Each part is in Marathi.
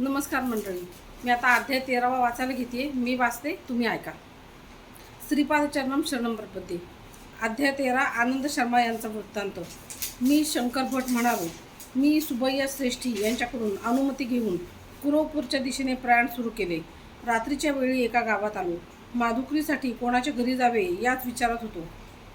नमस्कार मंडळी. मी आता अध्याय तेरावा वाचायला घेते मी वाचते तुम्ही ऐका. श्रीपाद चरणम शरणम प्रपती अध्याय तेरा आनंद शर्मा यांचा वृत्तांत. मी शंकर भट म्हणालो मी सुबैया श्रेष्ठी यांच्याकडून अनुमती घेऊन कुरोपूरच्या दिशेने प्रयाण सुरू केले. रात्रीच्या वेळी एका गावात आलो. माधुकरीसाठी कोणाच्या घरी जावे याच विचारात होतो.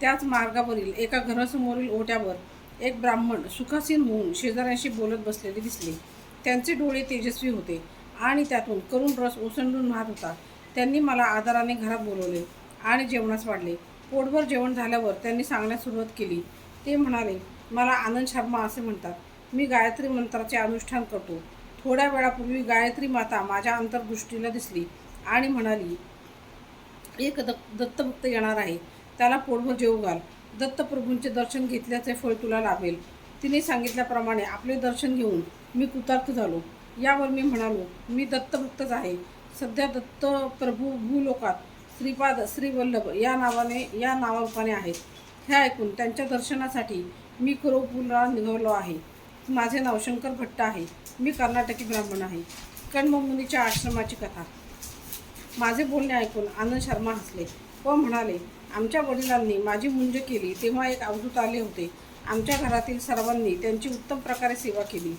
त्याच मार्गावरील एका घरासमोरील ओट्यावर एक ब्राह्मण सुखासीन होऊन शेजाऱ्यांशी बोलत बसलेले दिसले. त्यांचे डोळे तेजस्वी होते आणि त्यातून करून रस ओसंडून वाहत होता. त्यांनी मला आदराने घरात बोलवले आणि जेवणास वाढले. पोटभर जेवण झाल्यावर त्यांनी सांगण्यास सुरुवात केली. ते म्हणाले मला आनंद शर्मा असे म्हणतात. मी गायत्री मंत्राचे अनुष्ठान करतो. थोड्या वेळापूर्वी गायत्री माता माझ्या अंतर्दृष्टीला दिसली आणि म्हणाली एक द दत्तभक्त येणार आहे. त्याला पोटभर जेवू घाल. दत्तप्रभूंचे दर्शन घेतल्याचे फळ तुला लाभेल. तिने सांगितल्याप्रमाणे आपले दर्शन घेऊन मी कृतार्थ झालो. यावर मी म्हणालो मी दत्तभक्तच आहे. सध्या दत्त प्रभू भूलोकात श्रीपाद श्रीवल्लभ या नावाने या नावारूपाने आहेत. हे ऐकून त्यांच्या दर्शनासाठी मी कुरोपूरला निघालो आहे. माझे नाव शंकर भट्ट आहे. मी कर्नाटकी ब्राह्मण आहे. कण्वमुनीच्या आश्रमाची कथा. माझे बोलणे ऐकून आनंद शर्मा हसले व म्हणाले आमच्या वडिलांनी माझी मुंज केली तेव्हा एक अवधूत आले होते. आमच्या घरातील सर्वांनी त्यांची उत्तम प्रकारे सेवा केली.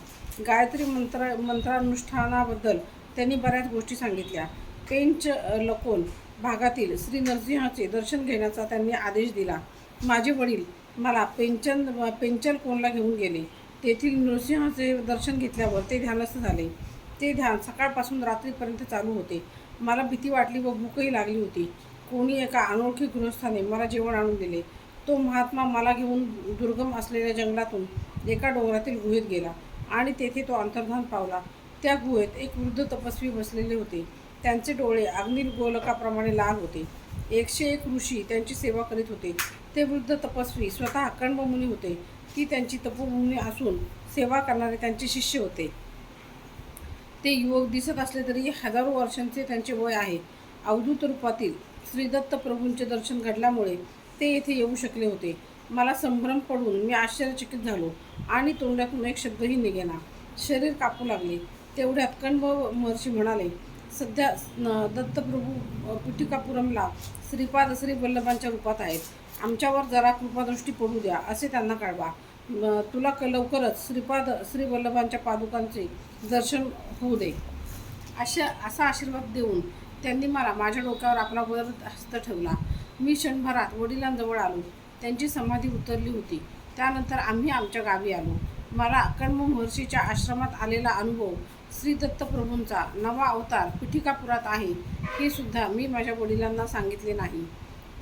गायत्री मंत्र मंत्रानुष्ठानाबद्दल त्यांनी बऱ्याच गोष्टी सांगितल्या. पेंच लकोन भागातील श्री नरसिंहाचे दर्शन घेण्याचा त्यांनी आदेश दिला. माझे वडील मला पेंचन पेंचल कोणला घेऊन गेले? तेथील नृसिंहाचे दर्शन घेतल्यावर ते ध्यानस्थ झाले. ते ध्यान सकाळपासून रात्रीपर्यंत चालू होते. मला भीती वाटली व भूकही लागली होती. कोणी एका अनोळखी गृहस्थाने मला जेवण आणून दिले. तो महात्मा मला घेऊन दुर्गम असलेल्या जंगलातून एका डोंगरातील गुहेत गेला आणि तेथे तो अंतर्धान पावला. त्या गुहेत एक वृद्ध तपस्वी बसलेले होते. त्यांचे डोळे अग्नी गोलकाप्रमाणे लाल होते. एकशे एक ऋषी त्यांची सेवा करीत होते. ते वृद्ध तपस्वी स्वतः मुनी होते. ती त्यांची तपोभूमी असून सेवा करणारे त्यांचे शिष्य होते. ते युवक दिसत असले तरी हजारो वर्षांचे त्यांचे वय आहे. अवधूत रूपातील श्रीदत्त प्रभूंचे दर्शन घडल्यामुळे ते येथे येऊ शकले होते. मला संभ्रम पडून मी आश्चर्यचकित झालो आणि तोंडातून एक शब्दही निघेना. शरीर कापू लागले. तेवढ्यात कण्व महर्षी म्हणाले सध्या न- दत्तप्रभू पिठिकापुरमला श्रीपाद श्री वल्लभांच्या रूपात आहेत. आमच्यावर जरा कृपादृष्टी पडू द्या असे त्यांना कळवा. तुला क लवकरच श्रीपाद श्री वल्लभांच्या पादुकांचे दर्शन होऊ दे. अशा असा आशीर्वाद देऊन त्यांनी मला माझ्या डोक्यावर आपला वर हस्त ठेवला. मी क्षणभरात वडिलांजवळ आलो. त्यांची समाधी उतरली होती. त्यानंतर आम्ही आमच्या गावी आलो. मला कण्व महर्षीच्या आश्रमात आलेला अनुभव श्री दत्तप्रभूंचा नवा अवतार पिठिकापुरात आहे हे सुद्धा मी माझ्या वडिलांना सांगितले नाही.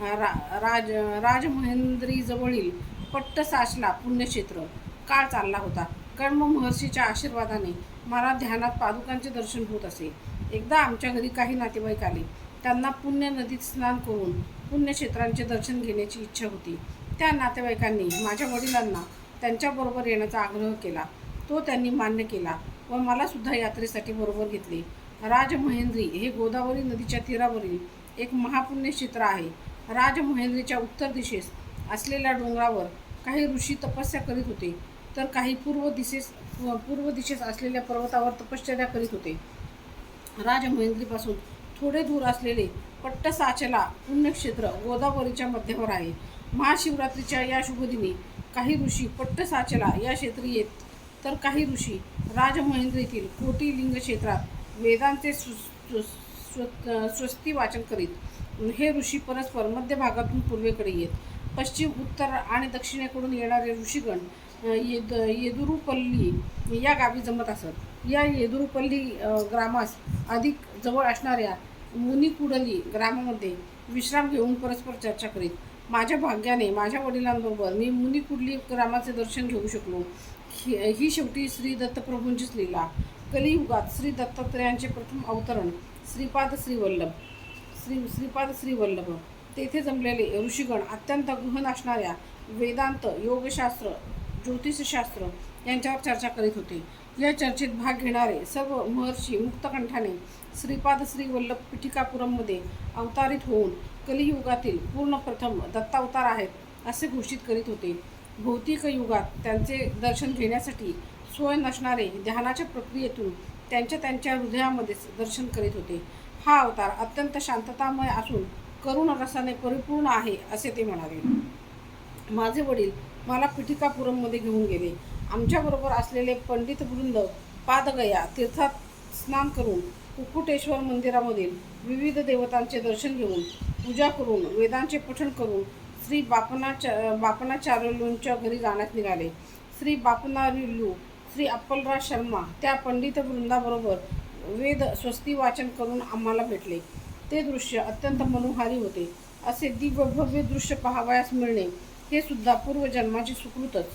रा राज राजमहेंद्रीजवळील पट्टसाचला पुण्यक्षेत्र काळ चालला होता. कर्म महर्षीच्या आशीर्वादाने मला ध्यानात पादुकांचे दर्शन होत असे. एकदा आमच्या घरी काही नातेवाईक आले. त्यांना पुण्य नदीत स्नान करून पुण्यक्षेत्रांचे दर्शन घेण्याची इच्छा होती. त्या नातेवाईकांनी माझ्या वडिलांना त्यांच्याबरोबर येण्याचा आग्रह केला. तो त्यांनी मान्य केला व मलासुद्धा यात्रेसाठी बरोबर घेतले. राजमहेंद्री हे गोदावरी नदीच्या तीरावरील एक महापुण्य क्षेत्र आहे. राजमहेंद्रीच्या उत्तर दिशेस असलेल्या डोंगरावर काही ऋषी तपस्या करीत होते तर काही पूर्व दिशेस पूर्व दिशेस असलेल्या पर्वतावर तपश्चर्या करीत होते. राजमहेंद्रीपासून थोडे दूर असलेले पट्टसाचला पुण्यक्षेत्र गोदावरीच्या मध्यावर आहे. महाशिवरात्रीच्या या शुभदिनी काही ऋषी पट्टसाचला या क्षेत्री येत तर काही ऋषी राजमहेंद्रीतील कोटी लिंग क्षेत्रात वेदांचे सु- स्व- स्वस्ती वाचन करीत हे ऋषी परस्पर मध्य भागातून पूर्वेकडे येत. पश्चिम उत्तर आणि दक्षिणेकडून येणारे ऋषीगण येद येदुरुपल्ली या गावी जमत असत. या येदुरुपल्ली ग्रामास अधिक जवळ असणाऱ्या मुनिकुडली ग्रामामध्ये विश्राम घेऊन परस्पर चर्चा करीत. माझ्या भाग्याने माझ्या वडिलांबरोबर मी मुनिकुडली ग्रामाचे दर्शन घेऊ शकलो. ही ही शेवटी श्री दत्तप्रभूंचीच लीला. कलियुगात श्री दत्तात्रयांचे प्रथम अवतरण श्रीपाद श्रीवल्लभ. श्री श्रीपाद श्रीवल्लभ. तेथे जमलेले ऋषीगण अत्यंत गहन असणाऱ्या वेदांत योगशास्त्र ज्योतिषशास्त्र यांच्यावर चर्चा करीत होते. या चर्चेत भाग घेणारे सर्व महर्षी मुक्तकंठाने श्रीपाद श्री वल्लभ पिठिकापुरममध्ये अवतारित होऊन कलियुगातील पूर्ण प्रथम दत्तावतार आहेत असे घोषित करीत होते. भौतिक युगात त्यांचे दर्शन घेण्यासाठी सोय नसणारे ध्यानाच्या प्रक्रियेतून त्यांच्या त्यांच्या हृदयामध्येच दर्शन करीत होते. हा अवतार अत्यंत शांततामय असून करुण रसाने परिपूर्ण आहे असे ते म्हणाले. माझे वडील मला पिठिकापुरममध्ये घेऊन गेले. आमच्याबरोबर असलेले पंडित वृंद पादगया तीर्थात स्नान करून कुक्कुटेश्वर मंदिरामधील विविध देवतांचे दर्शन घेऊन पूजा करून वेदांचे पठण करून श्री बापनाचा बापनाचार्यूंच्या घरी जाण्यात निघाले. श्री बापनारिल्लू श्री अप्पलराज शर्मा त्या पंडित वृंदाबरोबर वेद स्वस्ती वाचन करून आम्हाला भेटले. ते दृश्य अत्यंत मनोहारी होते. असे दिव्य भव्य दृश्य पाहावयास मिळणे हे सुद्धा पूर्वजन्माची सुकृतच.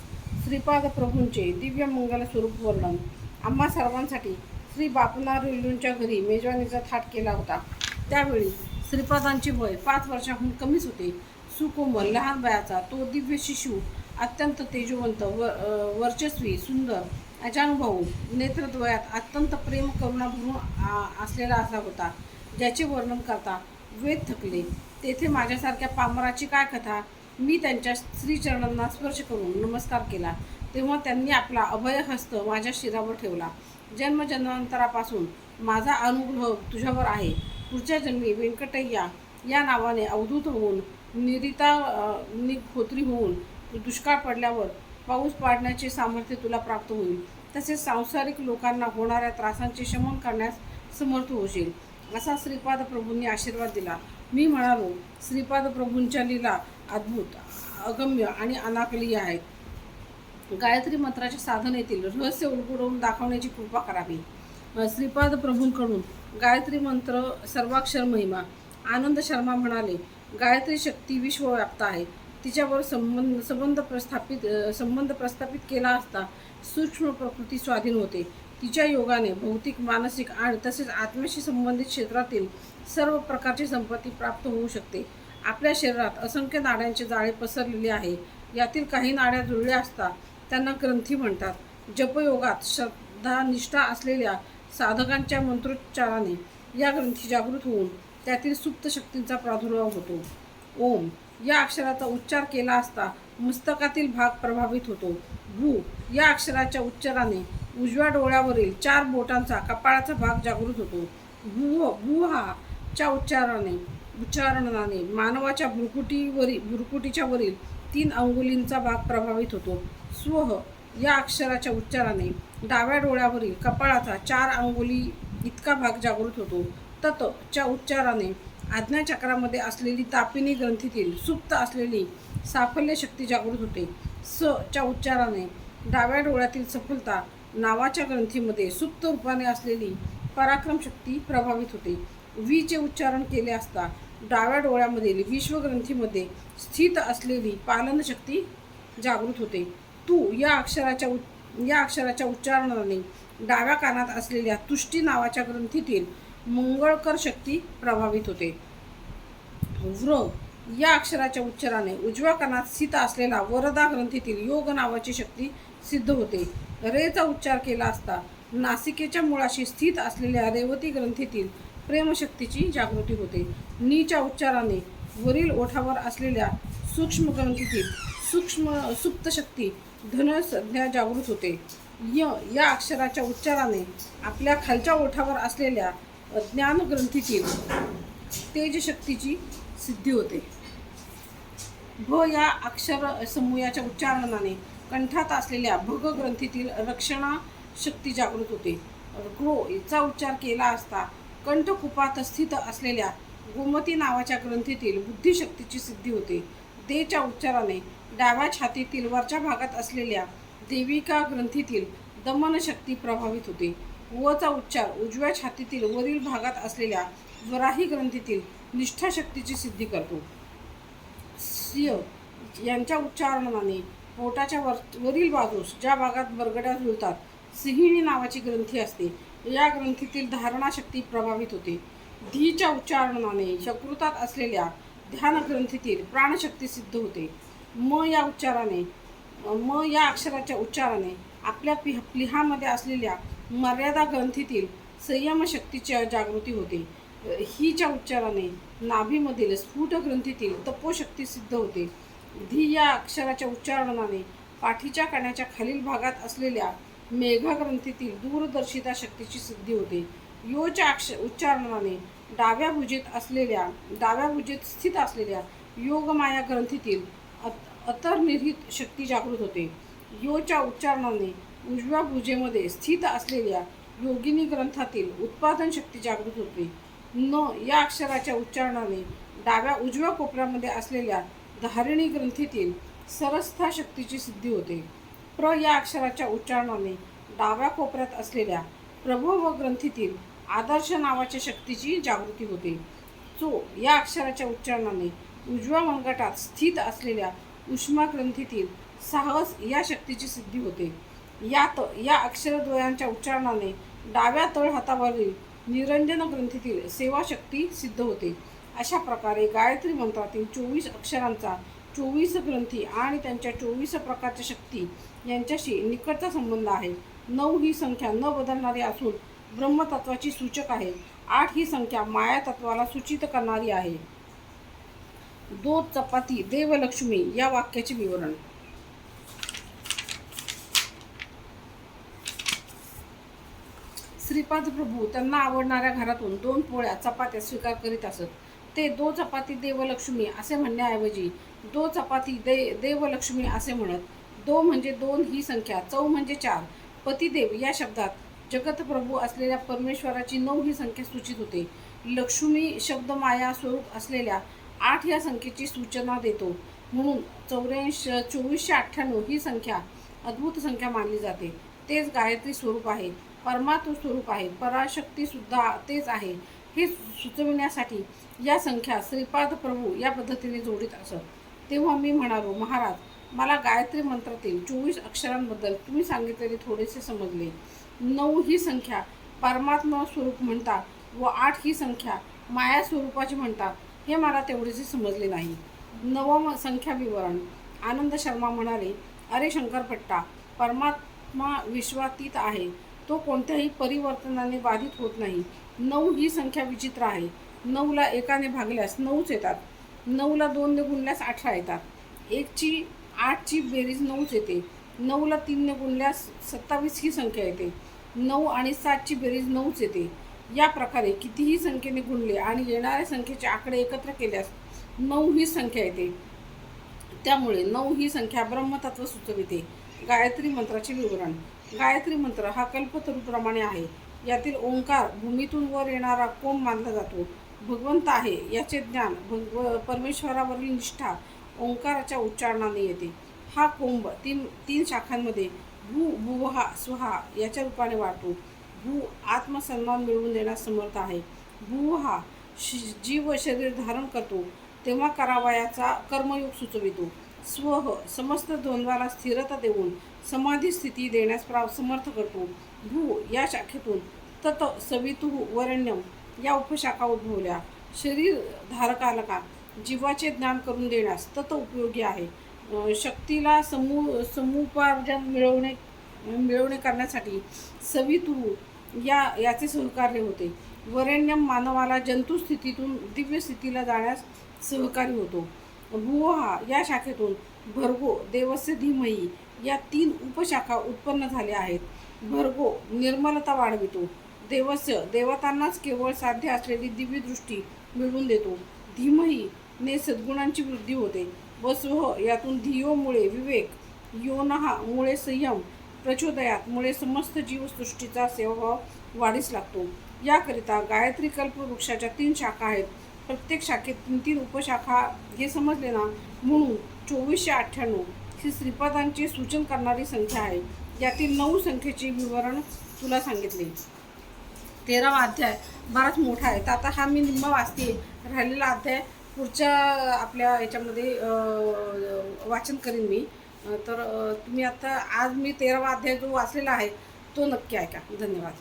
श्रीपाद प्रभूंचे दिव्य मंगल स्वरूप वर्णन. आम्हा सर्वांसाठी श्री बापना रेल्लूंच्या घरी मेजवानीचा थाट केला होता. त्यावेळी श्रीपादांचे वय पाच वर्षाहून कमीच होते. सुकोमल लहान वयाचा तो दिव्य शिशू अत्यंत तेजवंत व वर्चस्वी सुंदर अजानुभव नेत्रद्वयात अत्यंत प्रेम करुणा भरून आ- असलेला असा होता. ज्याचे वर्णन करता वेद थकले. तेथे माझ्यासारख्या पामराची काय कथा? मी त्यांच्या श्रीचरणांना स्पर्श करून नमस्कार केला. तेव्हा त्यांनी आपला अभय हस्त माझ्या शिरावर ठेवला. जन्मजन्मांतरापासून माझा अनुग्रह तुझ्यावर आहे. पुढच्या जन्मी व्यंकटय्या या नावाने अवधूत होऊन निरिता अ, निखोत्री होऊन दुष्काळ पडल्यावर पाऊस पाडण्याचे सामर्थ्य तुला प्राप्त होईल. तसेच सांसारिक लोकांना होणाऱ्या त्रासांचे शमन करण्यास समर्थ होशील. असा श्रीपाद प्रभूंनी आशीर्वाद दिला. मी म्हणालो श्रीपाद प्रभूंच्या लीला अद्भुत अगम्य आणि अनाकलीय आहेत. गायत्री मंत्राच्या साधनेतील रहस्य उलगडवून दाखवण्याची कृपा करावी. श्रीपाद प्रभूंकडून गायत्री मंत्र सर्वाक्षर महिमा. आनंद शर्मा म्हणाले गायत्री शक्ती विश्वव्याप्त आहे. तिच्यावर संबंध संबंध प्रस्थापित संबंध प्रस्थापित केला असता सूक्ष्म प्रकृती स्वाधीन होते. तिच्या योगाने भौतिक मानसिक आणि तसेच आत्म्याशी संबंधित क्षेत्रातील सर्व प्रकारची संपत्ती प्राप्त होऊ शकते. आपल्या शरीरात असंख्य नाड्यांचे जाळे पसरलेले आहे. यातील काही नाड्या जुळल्या असता त्यांना ग्रंथी म्हणतात. जपयोगात श्रद्धा निष्ठा असलेल्या साधकांच्या मंत्रोच्चाराने या ग्रंथी जागृत होऊन त्यातील सुप्त शक्तींचा प्रादुर्भाव होतो. ओम या अक्षराचा उच्चार केला असता मस्तकातील भाग प्रभावित होतो. भू या अक्षराच्या उच्चाराने उजव्या डोळ्यावरील चार बोटांचा कपाळाचा भाग जागृत होतो. भू भू हा च्या उच्चाराने उच्चारणाने मानवाच्या भ्रुकुटीवरील भ्रुकुटीच्या वरील तीन अंगुलींचा भाग प्रभावित होतो. स्वह या अक्षराच्या उच्चाराने डाव्या डोळ्यावरील कपाळाचा चार अंगुली इतका भाग जागृत होतो. तत च्या उच्चाराने आज्ञाचक्रामध्ये असलेली तापिनी ग्रंथीतील सुप्त असलेली साफल्य शक्ती जागृत होते. स च्या उच्चाराने डाव्या डोळ्यातील सफलता नावाच्या ग्रंथीमध्ये सुप्त रूपाने असलेली पराक्रम शक्ती प्रभावित होते. वीचे उच्चारण केले असता डाव्या डोळ्यामधील विश्वग्रंथीमध्ये स्थित असलेली पालन शक्ती जागृत होते. तू या अक्षराच्या या अक्षराच्या उच्चारणाने डाव्या कानात असलेल्या तुष्टी नावाच्या ग्रंथीतील मंगळकर शक्ती प्रभावित होते. व्र या अक्षराच्या उच्चाराने उजव्या कानात स्थित असलेला वरदा ग्रंथीतील योग नावाची शक्ती सिद्ध होते. रेचा उच्चार केला असता नासिकेच्या मुळाशी स्थित असलेल्या रेवती ग्रंथीतील प्रेमशक्तीची जागृती होते. नीच्या उच्चाराने वरील ओठावर असलेल्या सूक्ष्म ग्रंथीतील सूक्ष्म सुप्त शक्ती धन संज्ञा जागृत होते. य या अक्षराच्या उच्चाराने आपल्या खालच्या ओठावर असलेल्या ज्ञान ग्रंथीतील तेजशक्तीची सिद्धी होते. भ या अक्षर समूहाच्या उच्चारणाने कंठात असलेल्या भग ग्रंथीतील रक्षणा शक्ती जागृत होते. क्रो याचा उच्चार केला असता कंठकुपात स्थित असलेल्या गोमती नावाच्या ग्रंथीतील बुद्धिशक्तीची सिद्धी होते. देच्या उच्चाराने डाव्या छातीतील वरच्या भागात असलेल्या देविका ग्रंथीतील दमनशक्ती प्रभावित होते. वचा उच्चार उजव्या छातीतील वरील भागात असलेल्या वराही ग्रंथीतील निष्ठाशक्तीची सिद्धी करतो. सिय यांच्या उच्चारणाने पोटाच्या वर वरील बाजूस ज्या भागात बरगड्या झुलतात सिंहिणी नावाची ग्रंथी असते. या ग्रंथीतील धारणाशक्ती प्रभावित होते. धीच्या उच्चारणाने यकृतात असलेल्या ध्यानग्रंथीतील प्राणशक्ती सिद्ध होते. म या उच्चाराने म या अक्षराच्या उच्चाराने आपल्या पिह प्लिहामध्ये असलेल्या मर्यादा ग्रंथीतील संयमशक्तीची जागृती होते. हीच्या उच्चाराने नाभीमधील स्फुट ग्रंथीतील तपोशक्ती सिद्ध होते. धी या अक्षराच्या उच्चारणाने पाठीच्या कण्याच्या खालील भागात असलेल्या मेघाग्रंथीतील दूरदर्शिता शक्तीची सिद्धी होते. योच्या अक्ष उच्चारणाने डाव्या भुजेत असलेल्या डाव्या भुजेत स्थित असलेल्या योगमाया ग्रंथीतील अत- अतर्निहित शक्ती जागृत होते. योच्या उच्चारणाने उजव्या भुजेमध्ये स्थित असलेल्या योगिनी ग्रंथातील उत्पादन शक्ती जागृत होते. न या अक्षराच्या उच्चारणाने डाव्या उजव्या कोपऱ्यामध्ये असलेल्या धारिणी ग्रंथीतील सरस्था शक्तीची सिद्धी होते. प्र या अक्षराच्या उच्चारणाने डाव्या कोपऱ्यात असलेल्या प्रभव ग्रंथीतील आदर्श नावाच्या शक्तीची जागृती होते. चो या अक्षराच्या उच्चारणाने उजव्या मनगटात स्थित असलेल्या उष्मा ग्रंथीतील साहस या शक्तीची सिद्धी होते. यात या अक्षरद्वयांच्या उच्चारणाने डाव्या तळ हातावरील निरंजन ग्रंथीतील सेवाशक्ती सिद्ध होते. अशा प्रकारे गायत्री मंत्रातील चोवीस अक्षरांचा चोवीस ग्रंथी आणि त्यांच्या चोवीस प्रकारच्या शक्ती यांच्याशी निकटचा संबंध आहे. नऊ ही संख्या न बदलणारी असून ब्रह्मतत्वाची सूचक आहे. आठ ही संख्या माया तत्वाला सूचित करणारी आहे. दो चपाती देवलक्ष्मी या वाक्याचे विवरण. श्रीपाद प्रभू त्यांना आवडणाऱ्या घरातून दोन पोळ्या चपात्या स्वीकार करीत असत. ते दो चपाती देवलक्ष्मी असे म्हणण्याऐवजी दो चपाती दे देवलक्ष्मी असे म्हणत दो म्हणजे दोन ही संख्या चौ म्हणजे चार. पतिदेव या शब्दात जगतप्रभू असलेल्या परमेश्वराची नऊ ही संख्या सूचित होते. लक्ष्मी शब्द माया स्वरूप असलेल्या आठ या संख्येची सूचना देतो. म्हणून चौऱ्याऐंशी चोवीसशे अठ्ठ्याण्णव ही संख्या अद्भुत संख्या मानली जाते. तेच गायत्री स्वरूप आहे परमात्म स्वरूप आहे पराशक्तीसुद्धा तेच आहे. हे सुचविण्यासाठी या संख्या श्रीपाद प्रभू या पद्धतीने जोडीत असत. तेव्हा मी म्हणालो महाराज मला गायत्री मंत्रातील चोवीस अक्षरांबद्दल तुम्ही सांगितलेले थोडेसे समजले. नऊ ही संख्या परमात्मा स्वरूप म्हणतात व आठ ही संख्या माया स्वरूपाची म्हणतात. हे मला तेवढेसे समजले नाही. नवम संख्या विवरण. आनंद शर्मा म्हणाले अरे शंकरपट्टा परमात्मा विश्वातीत आहे. तो कोणत्याही परिवर्तनाने बाधित होत नाही. नऊ ही संख्या विचित्र आहे. नऊला एकाने भागल्यास नऊच येतात. नऊला दोनने गुणल्यास अठरा येतात. एकची आठची बेरीज नऊच येते. नऊला तीनने गुणल्यास सत्तावीस ही संख्या येते. नऊ आणि सातची बेरीज नऊच येते. या प्रकारे कितीही संख्येने गुणले आणि येणाऱ्या संख्येचे आकडे एकत्र केल्यास नऊ ही संख्या येते. त्यामुळे नऊ ही संख्या ब्रह्मतत्व सुचविते. गायत्री मंत्राचे विवरण. गायत्री मंत्र हा कल्पतरूप्रमाणे आहे. यातील ओंकार भूमीतून वर येणारा कोंब मानला जातो? भगवंत आहे याचे ज्ञान भगव परमेश्वरावरील निष्ठा ओंकाराच्या उच्चारणाने येते. हा कोंब तीन तीन शाखांमध्ये भू भुवहा स्वहा याच्या रूपाने वाढतो. भू आत्मसन्मान मिळवून देण्यास समर्थ आहे. भू हा श जीव शरीर धारण करतो. तेव्हा करावयाचा कर्मयोग सुचवितो. स्वह हो, समस्त द्वंद्वाला स्थिरता देऊन समाधी स्थिती देण्यास प्राव समर्थ करतो. भू या शाखेतून तत सवितु वरण्यम या उपशाखा उद्भवल्या. शरीर धारकालका जीवाचे ज्ञान करून देण्यास तत उपयोगी आहे. शक्तीला समू समुपार्जन मिळवणे मिळवणे करण्यासाठी सवितु या याचे सहकार्य होते. वरेण्यम मानवाला जंतुस्थितीतून दिव्य स्थितीला जाण्यास सहकारी होतो. भुवहा या शाखेतून भरगो देवस्य धीमही या तीन उपशाखा उत्पन्न झाल्या आहेत. भरगो निर्मलता वाढवितो. देवस्य देवतांनाच केवळ साध्य असलेली दिव्यदृष्टी मिळवून देतो. धीमही ने सद्गुणांची वृद्धी होते. व स्वह यातून धियोमुळे विवेक योनहा मुळे संयम प्रचोदयात मुळे समस्त जीवसृष्टीचा सेवाभाव वाढीस लागतो. याकरिता गायत्री कल्प वृक्षाच्या तीन शाखा आहेत. प्रत्येक शाखेत तीन तीन उपशाखा हे समजले ना? म्हणून चोवीसशे अठ्ठ्याण्णव ही श्रीपादांची सूचन करणारी संख्या आहे. यातील नऊ संख्येचे विवरण तुला सांगितले. तेरावा अध्याय बराच मोठा आहे. तर आता हा मी निम्मा वाचते. राहिलेला अध्याय पुढच्या आपल्या याच्यामध्ये वाचन करीन मी. तर तुम्ही आता आज मी तेरावा अध्याय जो वाचलेला आहे तो नक्की ऐका. धन्यवाद.